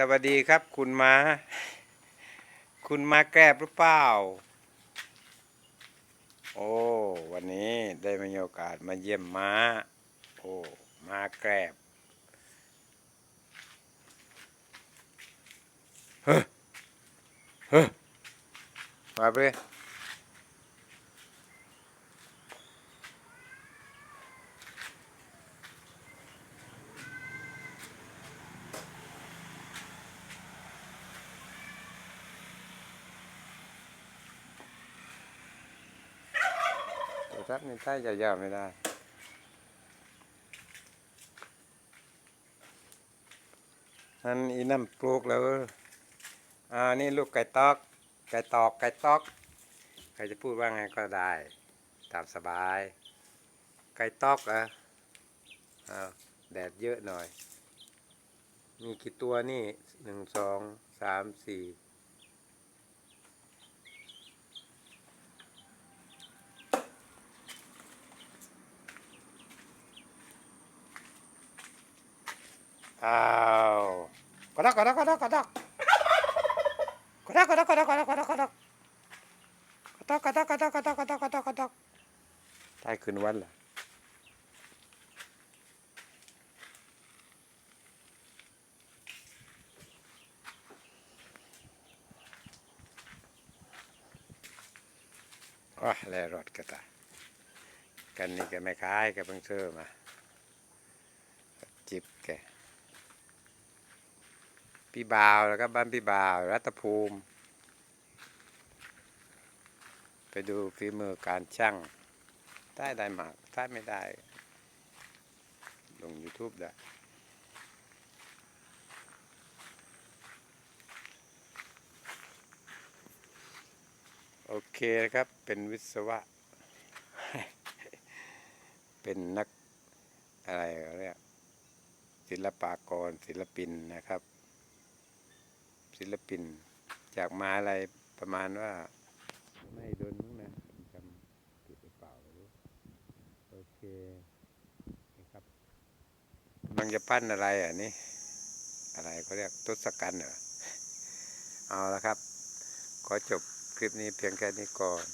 สวัสดีครับคุณมา คุณมาแกรบหรือเปล่า โอ้ วันนี้ได้มีโอกาสมาเยี่ยมม้า โอ้ มาแกรบเฮ้เฮ้มาไปเลย ตัวทับนี่ใต้ยาวๆไม่ได้ อันอีน้ำปลูกแล้วอ่านี่ลูกไก่ตอก ไก่ตอก ไก่ตอก ใครจะพูดว่าไงก็ได้ ตามสบาย ไก่ตอกอะอ้าวแดดเยอะหน่อย มีกี่ตัวนี่หนึ่งสองสามสี่ อ้าวกระดกกระดกกระดกกระดกกระดกกระดกกระดกกระดกกระดกกระดกกระดกกระดกกระดกกระดกกระดกกระดกกระดกตายคืนวันล่ะว้าแล้วรถกระตากันนี่แกไม่ขายแกเพิ่งซื้อมา จิบแก พี่บ่าวแล้วก็บ้านพี่บ่าวรัตภูมิ ไปดูฝีมือการช่างได้ได้มากได้ไม่ได้ ลง YouTube ได้โอเคนะครับ เป็นวิศวะ เป็นนักอะไรเขาเรียกศิลปากรศิลปินนะครับ ศิลปิน จากมาอะไรประมาณว่า ไม่โดนมั้งนะจำผิดหรือเปล่าไม่รู้โอเคนะครับมันจะปั้นอะไรอะนี่ อะไรเขาเรียกทศกัณฐ์เหรอเอาละครับ ขอจบคลิปนี้เพียงแค่นี้ก่อน